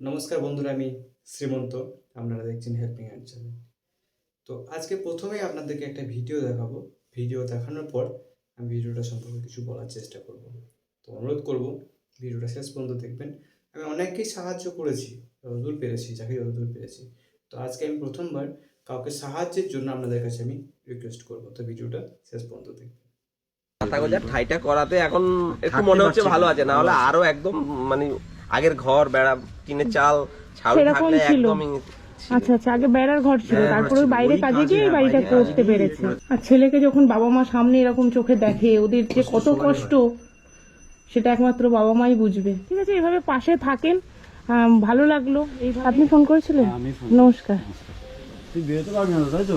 নমস্কার বন্ধুরা আমি শ্রীমন্ত। আপনারা দেখছেন হেল্পিং হ্যান্ড চ্যানেল তো আজকে প্রথমেই আপনাদেরকে একটা ভিডিও দেখাবো। ভিডিও দেখানোর পর আমি ভিডিওটা সম্পর্কে কিছু বলার চেষ্টা করব। তো অনুরোধ করব ভিডিওটা শেষ পর্যন্ত দেখবেন। আমি অনেককেই সাহায্য করেছি যতদূর পেরেছি যাকে যতদূর পেরেছি। তো আজকে আমি প্রথমবার কাউকে সাহায্যের জন্য আপনাদের কাছে আমি রিকোয়েস্ট করব। তো ভিডিওটা শেষ পর্যন্ত দেখবেন। গোজার ঠাইটা করাতে এখন একটু মনে হচ্ছে ভালো আছে না হলে আরও একদম মানে আগের ঘর বেড়া টিনের চাল ছাউনি সেরকম থাকলে ছিল। একদমই ছিল। আচ্ছা আচ্ছা আগে বেড়ার ঘর ছিল তারপরে ওই বাইরে কাজে গিয়ে এই বাড়িটা করতে পেরেছে। আর ছেলেকে যখন বাবা মা সামনে এরকম চোখে দেখে ওদের যে কত কষ্ট সেটা একমাত্র বাবা মাই বুঝবে। ঠিক আছে এভাবে পাশে থাকেন আম, ভালো লাগল। এই আপনি ফোন করেছিলেন? নমস্কার। তুই বেরোতে পারবি না তো, তাই তো?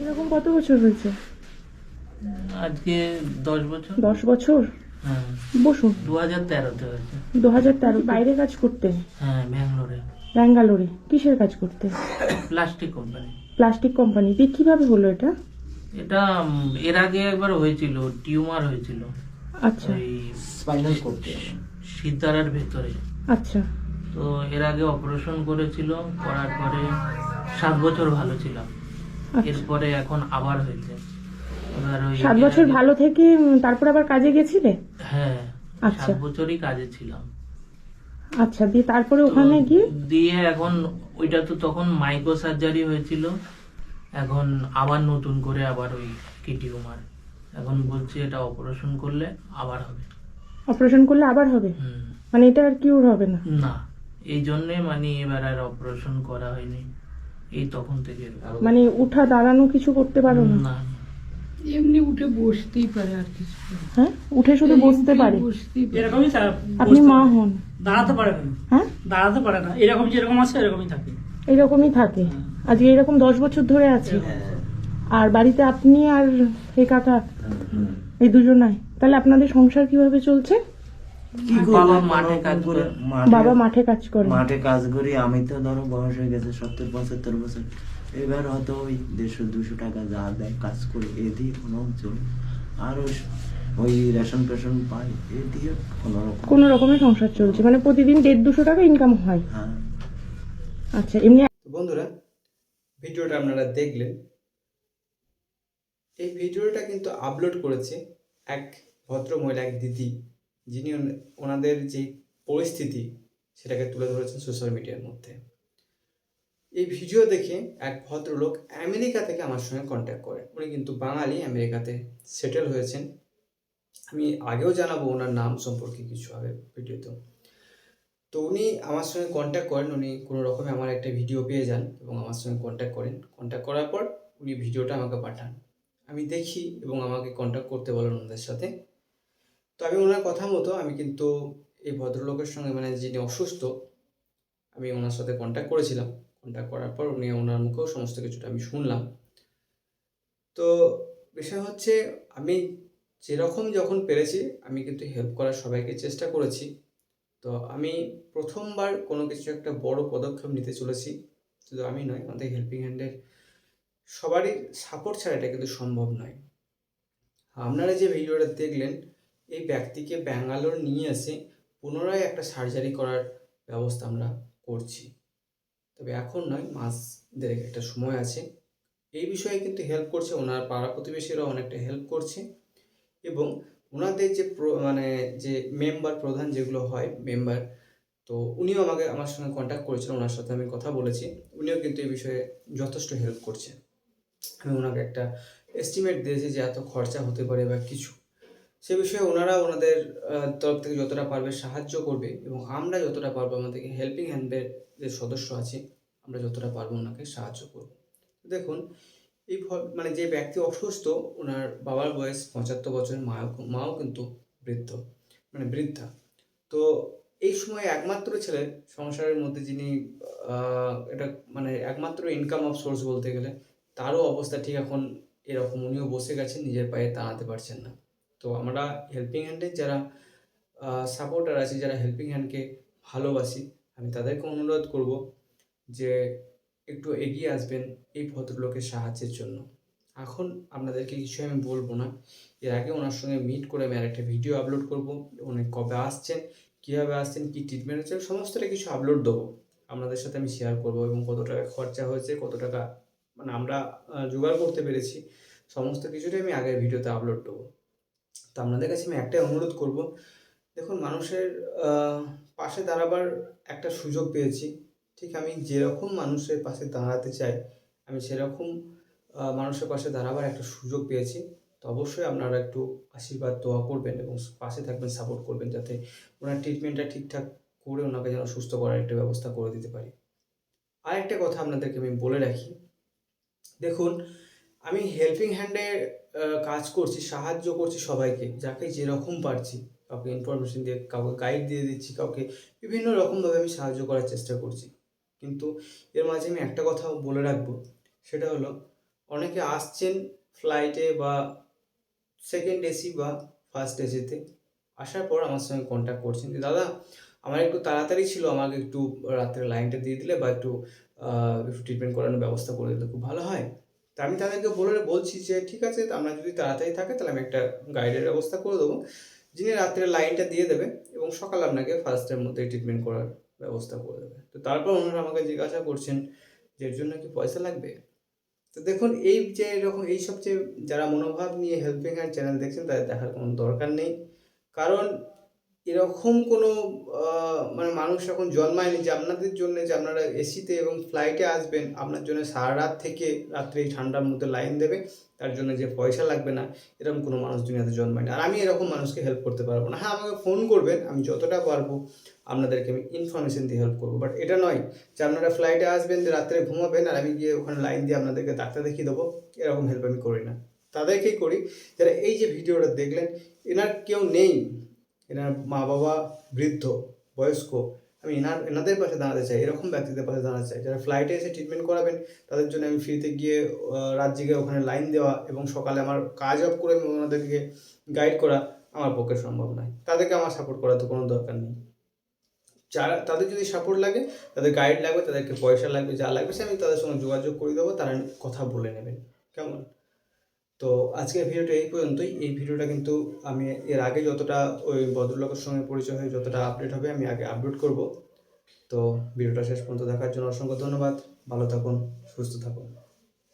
এরকম কত বছর হয়েছে? আজকে দশ বছর? দশ বছর? হ্যাঁ। বসুন। দু হাজার তেরোতে হয়েছে। দু হাজার তেরো বাইরে কাজ করতে? হ্যাঁ ব্যাঙ্গালোরে। ব্যাঙ্গালোরে। কিসের কাজ করতে? Plastic company. Plastic company. দিয়ে কীভাবে হলো এটা? এটা এর আগে একবার হয়েছিল টিউমার হয়েছিল। আচ্ছা। ওই সিদ্ধারার ভেতরে। আচ্ছা। তো এর আগে অপারেশন করেছিল করার পরে সাত বছর ভালো ছিলাম। আচ্ছা। এরপরে এখন আবার হয়েছে। এবার ওই সাত বছর ভালো থেকে উম, তারপর আবার কাজে গেছিলে? হ্যাঁ আচ্ছা। সাত বছরই কাজে ছিলাম। আচ্ছা দিয়ে তারপরে ওখানে গিয়ে? দিয়ে এখন ওইটা তো তখন মাইক্রো সার্জারি হয়েছিল। এখন আবার নতুন করে আবার ওই কি টিউমার এখন বলছি এটা অপারেশন করলে আবার হবে। অপারেশন করলে আবার হবে? হুম, মানে এটা আর কিউর হবে না? না এই জন্যে মানে এবার আর অপারেশন করা হয়নি। এই তখন থেকে। মানে উঠা দাঁড়ানো কিছু করতে পারো না না। এমনি উঠে বসতেই পারে আর কিছু হ্যাঁ? উঠে শুধু বসতে পারে? এরকমই আপনি মা হন। দাঁড়াতে পারে না। হ্যাঁ? দাঁড়াতে পারে না। এরকম যেরকম আছে এরকমই থাকে। এরকমই থাকে। আজকে এরকম দশ বছর ধরে আছে। আর বাড়িতে আপনি আর এই কাকা? এই দুজনাই তাহলে আপনাদের সংসার কীভাবে চলছে? বাবা মাঠে কাজ করে। বাবা মাঠে কাজ করে। মাঠে কাজ করি। আমি তো ধরো বয়স হয়ে গেছে সত্তর পঁচাত্তর বছর। এবার হয়তো ওই দেড়শো দুশো টাকা যা দেয় কাজ করে এ দিয়ে কোনো চলে আর ওই ওই রেশন পেশন পাই এ দিয়ে কোনো রকম কোনো রকমের সংসার চলছে। মানে প্রতিদিন দেড় দুশো টাকা ইনকাম হয়। হ্যাঁ। আচ্ছা এমনি বন্ধুরা ভিডিওটা আপনারা দেখলেন। এই ভিডিওটা কিন্তু আপলোড করেছে এক ভদ্র মহিলা এক দিদি। যিনি ওনাদের যে পরিস্থিতি সেটাকে তুলে ধরেছেন সোশ্যাল মিডিয়ার মধ্যে। এই ভিডিও দেখে এক ভদ্রলোক আমেরিকা থেকে আমার সঙ্গে কন্ট্যাক্ট করে। উনি কিন্তু বাঙালি, আমেরিকাতে সেটেল হয়েছেন। আমি আগেও জানাব ওনার নাম সম্পর্কে কিছু আগে ভিডিওতে তো উনি আমার সঙ্গে কন্ট্যাক্ট করেন, উনি কোনো রকমে আমার একটা ভিডিও পেয়ে যান এবং আমার সঙ্গে কন্ট্যাক্ট করেন। কন্ট্যাক্ট করার পর উনি ভিডিওটা আমাকে পাঠান। আমি দেখি এবং আমাকে কন্ট্যাক্ট করতে বলেন ওনাদের সাথে। তো আমি ওনার কথা মতো আমি কিন্তু এই ভদ্রলোকের সঙ্গে মানে যিনি অসুস্থ, আমি ওনার সাথে কন্ট্যাক্ট করেছিলাম। কন্ট্যাক্ট করার পর উনি ওনার মুখেও সমস্ত কিছুটা আমি শুনলাম। তো বিষয় হচ্ছে আমি যেরকম যখন পেরেছি, আমি কিন্তু হেল্প করার সবাইকে চেষ্টা করেছি। তো আমি প্রথমবার কোনো কিছু একটা বড় পদক্ষেপ নিতে চলেছি। শুধু আমি নয়, আমাদের হেল্পিং হ্যান্ডের সবারই সাপোর্ট ছাড়া এটা কিন্তু সম্ভব নয়। আপনারা যে ভিডিওটা দেখলেন, এই ব্যক্তিকে ব্যাঙ্গালোর নিয়ে এসে পুনরায় একটা সার্জারি করার ব্যবস্থা আমরা করছি। তবে এখন নয়, মাস দেড়েক একটা সময় আছে। এই বিষয়ে কিন্তু হেল্প করছে ওনার পাড়া প্রতিবেশীরাও অনেকটা হেল্প করছে এবং ওনাদের যে মানে যে মেম্বার প্রধান যেগুলো হয় মেম্বার তো উনিও আমাকে, আমার সঙ্গে কন্ট্যাক্ট করেছিলেন, ওনার সাথে আমি কথা বলেছি। উনিও কিন্তু এই বিষয়ে যথেষ্ট হেল্প করছে। আমি ওনাকে একটা এস্টিমেট দিয়েছি যে এত খরচা হতে পারে বা কিছু। সে বিষয়ে ওনারা ওনাদের তরফ থেকে যতটা পারবে সাহায্য করবে এবং আমরা যতটা পারব আমাদেরকে হেল্পিং হ্যান্ডের যে সদস্য আছে, আমরা যতটা পারব ওনাকে সাহায্য করব। দেখুন, এই মানে যে ব্যক্তি অসুস্থ, ওনার বাবার বয়স পঁচাত্তর বছর মাও মাও কিন্তু বৃদ্ধ মানে বৃদ্ধা। তো এই সময় একমাত্র ছেলে সংসারের মধ্যে যিনি এটা মানে একমাত্র ইনকাম অফ সোর্স বলতে গেলে, তারও অবস্থা ঠিক এখন এরকম। উনিও বসে গেছেন, নিজের পায়ে দাঁড়াতে পারছেন না। তো আমরা হেল্পিং হ্যান্ডের যারা সাপোর্টার আছি, যারা হেল্পিং হ্যান্ডকে ভালোবাসি, আমি তাদেরকে অনুরোধ করব যে একটু এগিয়ে আসবেন এই ভদ্রলোকের সাহায্যের জন্য। এখন আপনাদেরকে কিছু আমি বলব না। এর আগে ওনার সঙ্গে মিট করে আমি আরেকটা ভিডিও আপলোড করব। উনি কবে আসছেন, কীভাবে আসছেন, কী ট্রিটমেন্ট হচ্ছে, সমস্তটা কিছু আপলোড দেবো। আপনাদের সাথে আমি শেয়ার করব এবং কত টাকা খরচা হয়েছে, কত টাকা মানে আমরা জোগাড় করতে পেরেছি, সমস্ত কিছুটাই আমি আগের ভিডিওতে আপলোড দেবো। তো আপনাদের কাছে আমি একটাই অনুরোধ করব, দেখুন মানুষের পাশে দাঁড়াবার একটা সুযোগ পেয়েছি। ঠিক আমি যেরকম মানুষের পাশে দাঁড়াতে চাই, আমি সেরকম মানুষের পাশে দাঁড়াবার একটা সুযোগ পেয়েছি। তো অবশ্যই আপনারা একটু আশীর্বাদ, দোয়া করবেন এবং পাশে থাকবেন সাপোর্ট করবেন যাতে ওনার ট্রিটমেন্টটা ঠিকঠাক করে ওনাকে যেন সুস্থ করার একটা ব্যবস্থা করে দিতে পারি। আরেকটা কথা আপনাদেরকে আমি বলে রাখি, দেখুন আমি হেল্পিং হ্যান্ডে কাজ করছি, সাহায্য করছি সবাইকে, যাকে যেরকম পারছি। কাউকে ইনফরমেশন দিয়ে, কাউকে গাইড দিয়ে দিচ্ছি, কাউকে বিভিন্ন রকমভাবে আমি সাহায্য করার চেষ্টা করছি। কিন্তু এর মাঝে আমি একটা কথা বলে রাখব, সেটা হলো, অনেকে আসছেন ফ্লাইটে বা সেকেন্ড এসি বা ফার্স্ট এসিতে আসার পর আমার সঙ্গে কন্ট্যাক্ট করছেন যে, দাদা, আমার একটু তাড়াতাড়ি ছিল, আমাকে একটু রাত্রে লাইনটা দিয়ে দিলে বা একটু একটু ট্রিটমেন্ট করানোর ব্যবস্থা করে দিলে খুব ভালো হয়। তা আমি তাদেরকে বলে বলছি যে, ঠিক আছে, আমরা যদি তাড়াতাড়ি থাকে, তাহলে আমি একটা গাইডের ব্যবস্থা করে দেবো। যিনি রাত্রে লাইনটা দিয়ে দেবে এবং সকালে আপনাকে ফার্স্টের মধ্যে ট্রিটমেন্ট করার ব্যবস্থা করে দেবে। তো তারপর ওনারা আমাকে জিজ্ঞাসা করছেন যে, এর জন্য কি পয়সা লাগবে? তো দেখুন, এই যে এরকম এইসব যে যারা মনোভাব নিয়ে হেল্পিং হ্যান্ড চ্যানেল দেখছেন, তাদের দেখার কোনো দরকার নেই। কারণ এরকম কোনো মানে মানুষ এখন জন্মায়নি যে আপনাদের জন্য, যে আপনারা এসিতে এবং ফ্লাইটে আসবেন, আপনার জন্য সারা রাত থেকে রাত্রে ঠান্ডার মধ্যে লাইন দেবে, তার জন্য যে পয়সা লাগবে না, এরকম কোনো মানুষ দুনিয়াতে জন্মায়নি। আর আমি এরকম মানুষকে হেল্প করতে পারব না। হ্যাঁ আমাকে ফোন করবেন, আমি যতটা পারব আপনাদেরকে আমি ইনফরমেশন দিয়ে হেল্প করব। বাট এটা নয় যে আপনারা ফ্লাইটে আসবেন, যে রাত্রে ঘুমাবেন, আর আমি গিয়ে ওখানে লাইন দিয়ে আপনাদেরকে ডাক্তার দেখিয়ে দেবো, এরকম হেল্প আমি করি না। তাদেরকেই করি। যারা এই যে ভিডিওটা দেখলেন, এনার কেউ নেই। এনার মা বাবা বৃদ্ধ, বয়স্ক, আমি এনার, এনাদের পাশে দাঁড়াতে চাই, এরকম ব্যক্তিদের পাশে দাঁড়াতে চাই। যারা ফ্লাইটে এসে ট্রিটমেন্ট করাবেন, তাদের জন্য আমি ফ্রিতে গিয়ে রাত জেগে ওখানে লাইন দেওয়া এবং সকালে আমার কাজ অফ করে ওনাদেরকে গাইড করা আমার পক্ষে সম্ভব নয়। তাদেরকে আমার সাপোর্ট করার তো কোনো দরকার নেই। যারা, তাদের যদি সাপোর্ট লাগে, তাদের গাইড লাগবে, তাদেরকে পয়সা লাগবে, যা লাগবে, সে আমি তাদের সঙ্গে যোগাযোগ করে দেবো, তারা কথা বলে নেবেন। কেমন? তো আজকের ভিডিওটা এই পর্যন্তই। এই ভিডিওটা কিন্তু আমি এর আগে যতটা ওই ভদ্রলোকের সঙ্গে পরিচয় হয়ে যতটা আপডেট হবে আমি আগে আপলোড করব। তো ভিডিওটা শেষ পর্যন্ত দেখার জন্য অসংখ্য ধন্যবাদ। ভালো থাকুন, সুস্থ থাকুন।